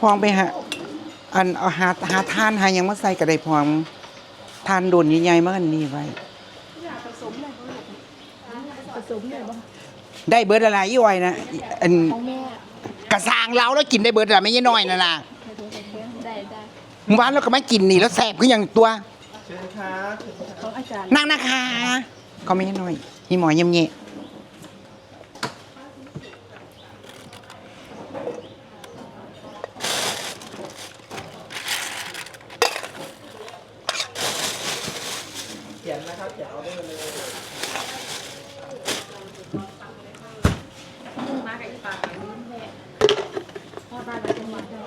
พองไปหาอันเอาหาหาทานหาหยังมาใส่ก็ได้พองทานโดนใหญ่ๆมาอันนี้ไว้ผสมเลยบ่ได้เบิดอะไรอีอ้อยนะอันของแม่กระซางเราแล้วกินได้เบิดอะไรไม่ใช่น้อยนะล่ะได้ได้เมื่อวานเราก็ไม่กินนี่แล้วแสบคืออย่างตัวของอาจารย์นั่งนะคะก็ไม่ใช่น้อยมีหมอเยี่ยมเงี้ย มากับอีปากกับแม่พ่อบ้านเราจะมีได้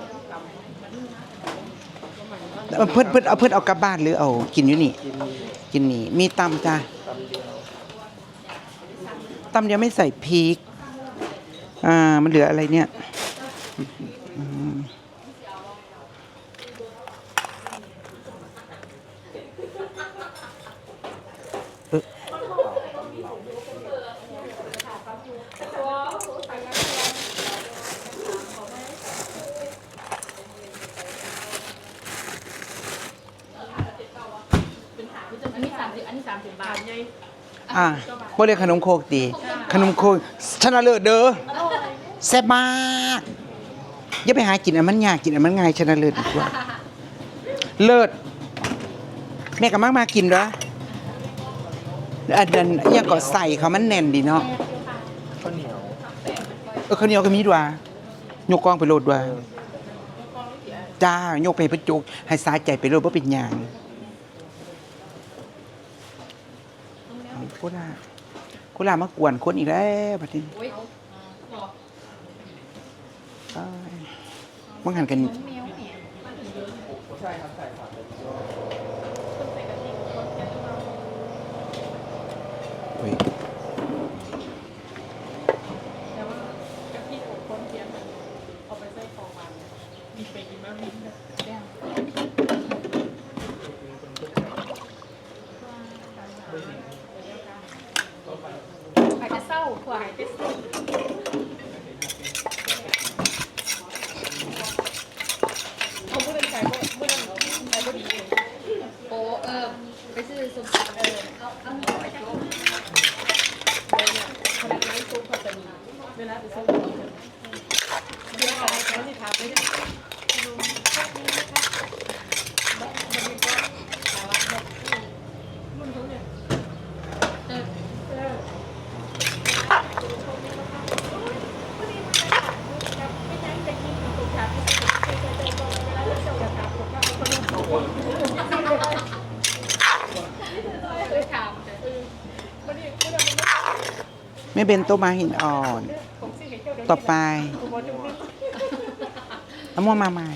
เอาเพิ่นเพิ่นเอาเพิ่นเอากลับบ้านหรือเอากินอยู่นี่ กินนี่มีตำจ้ะตำเดียวไม่ใส่พริก อ่า มันเหลืออะไรเนี่ยอืม อันนี้สามสิบอันนี้สามสิบบาทอ่าบ่เรียกขนมโคกตี ขนมโคกชนะเลิศเด้อแซ่บมากอย่าไปหากินอันมันยากกินอันมันง่ายชนะเลิศดีกว่า เลิศแม่ก็มากมากินเด้ออันนั้นอหยังก็ใส่เขามันแน่นดีเนาะข้าวเหนียว เออข้าวเหนียวก็มีด้วยยกกองไปโลดด้วยจ้ายกไปให้เพิ่นจุกให้สาใจไปโลดบ่เป็นหยังโคราชโคราชมากวนคนอีกแล้วบัดนี้เอ้ยบางหันกันโอ้ย แต่ว่ากะทิอบคนเทียมมันเอาไปใส่ของมันมีไปกินมาวินนะแก้ว อาจจะเศร้ากว่าอาจจะเศร้าเขาพูดเป็นใครก็พูดเป็นใครก็ดีเลยโอ้เออไปซื้อสมเออเอาเอาหมูไปจุ๊บเลยเนี่ยคนนั้นไม่ซุปเขาจะมีเวลาไปซื้อของเนี่ยเดี๋ยวเอาไปที่ถามไป ที่เคยถามแต่แม่เบนโตมาหินอ่อน ต่อไป น้ำมันมาใหม่